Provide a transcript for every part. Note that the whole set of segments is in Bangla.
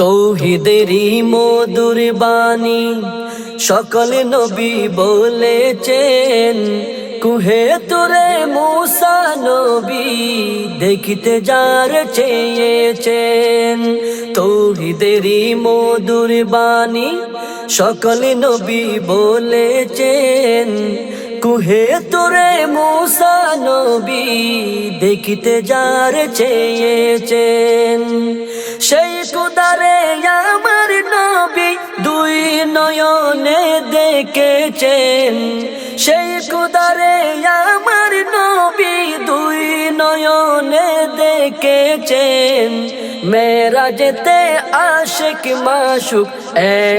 তৌহিদেরই মধুর বাণী। সকল নবী বলেছেন, কুহে তোরে মুসা নবী দেখিতে যার চেয়েছেন। তৌহিদেরই মধুর বাণী, সকল নবী বলেছেন, কুহে তোরে মুসা নবী দেখিতে যার চেয়েছেন। সেই কুদারে আমার নবী দুই নয়নে দেখেছেন। সেই কুদারে আমার নবী দুই নয়নে দেখেছেন। মেরা যেতে আশেক মাসুক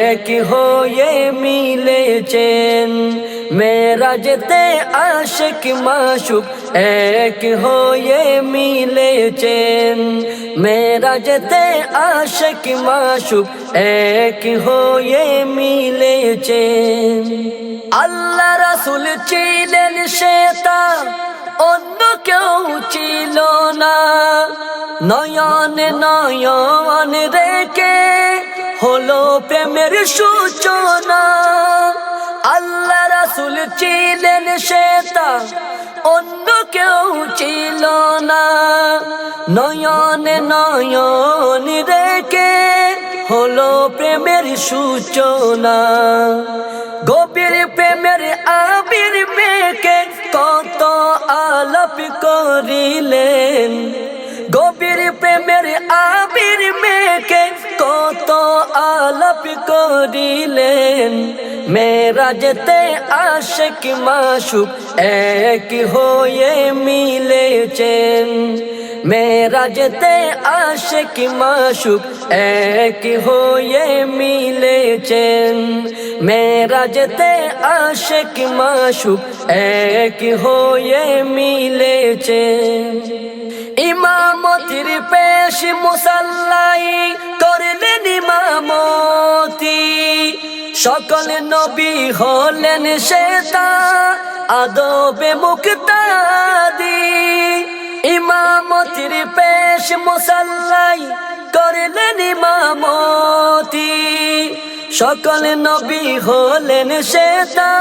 এক হয়ে মিলেছেন। মেরা যেতে আশেক মাসুক এক হয়ে মিলেছেন। মেরা যেতে আশেক মাসুক এক হয়ে মিলেছেন আল্লাহ রাসুল ছিলেন শ্বেতা অন্য কেউ ছিল না নয়ন নয়ন রেখে হলো প্রেমের সূচনা আল্লাহ রাসুল ছিলেন শ্বেতা অন্য কেউ ছিল না নয়ন নয়ন রেখে হলো প্রেমের সূচনা। গভীর প্রেমের আবির মেকে কত আলাপ করিলেন। গভীর প্রেমের আবির মেকে কত আলাপ করিলেন। মেরা যেতে আশেক মাসুক এক হয়ে মিলেছেন মেরা যেতে আশেক মাসুক, এক হয়ে মিলেছেন। মেরা যেতে আশেক মাসুক, এক হয়ে মিলেছেন। ইমামতির পেশ মুসাল্লাই করলেন ইমামতি। সকল নবী হলেন শ্বেতা আদবে মুক্তাদি। ইমামতির পেশ মুসাল্লাই করলেন ইমামতি। সকল নবী হলেন শেতা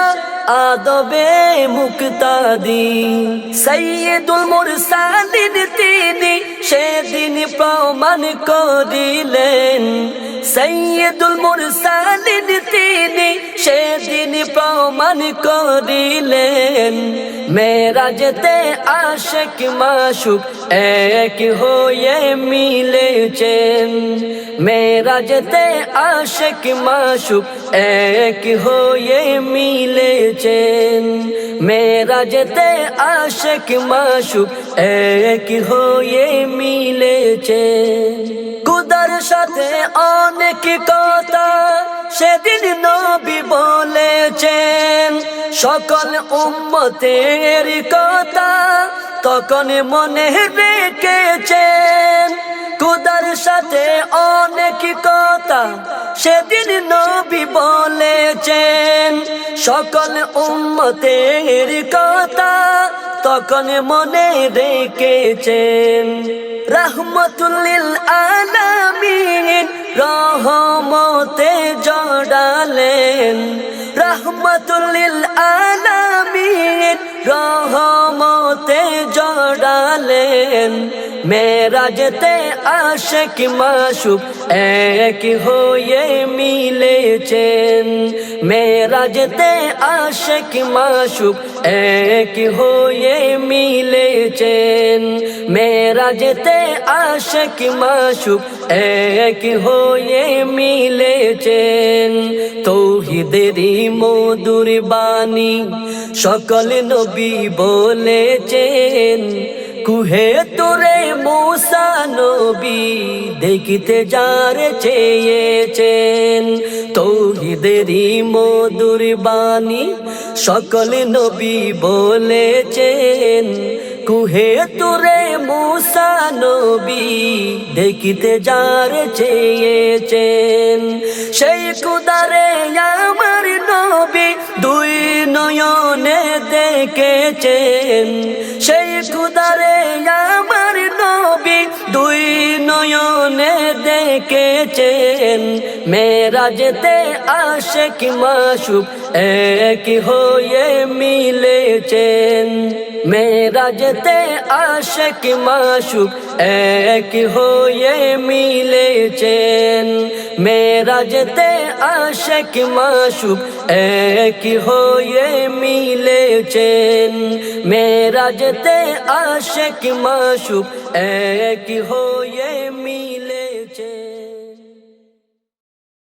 আদবে মুক্তাদি। সৈয়দুল মুরসালিন তিনি সেদিন প্রমাণ করিলেন সৈয়দুল মুরসালিন তিনি। সেদিন প্রমাণ করিলেন মেরা যেতে আশেক মাসুক এক হয়ে মিলেছেন। মেরা যেতে আশেক মাসুক এক হয়ে মিলেছেন। মেরা যেতে আশেক মাসুক এক হয়ে মিলেছেন কুদার সাথে অনেক কথা সেদিন নবী বলেছেন। সকল উম্মতের কথা তখন মনে রেখেছেন। কুদার সাথে অনেক কথা সেদিন নবী বলেছেন। সকল উম্মতের কথা তখন মনে রেখেছেন রহমতুল্লিল আলামিন রহমতে জড়ালেন। রহমতুল্লিল আলামিন রহমতে জড়ালেন। মেরাজতে আশেক মাসুক এক হয়ে মিলেছেন। মেরাজতে আশেক মাসুক এক হয়ে মিলেছেন। মেরাজতে আশেক মাসুক, এক হয়ে মিলেছেন। তৌহিদেরই মধুর বাণী সকল নবী বলেছেন, কুহে তোরে মূসা নবী দেখিতে যার চেয়েছেন। তৌহিদেরই মধুর বাণী সকল নবী বলেছেন কুহে তোরে মূসা নবী, দেখিতে যার চেয়েছেন। সেই কুদারে আমার নবী দুই নয়নে দেখেছেন। সেই খুদারে আমার নবী দুই নয়নে ডেকেছেন মেরাজতে আশেক মাসুক, এক হয়ে মিলেছেন। মেরাজতে আশেক মাসুক এক হয়ে মিলেছেন মেরাজতে আশেক মাসুক এক হয়ে মিলেছেন মেরাজতে আশেক মাসুক এক হয়ে মিলেছেন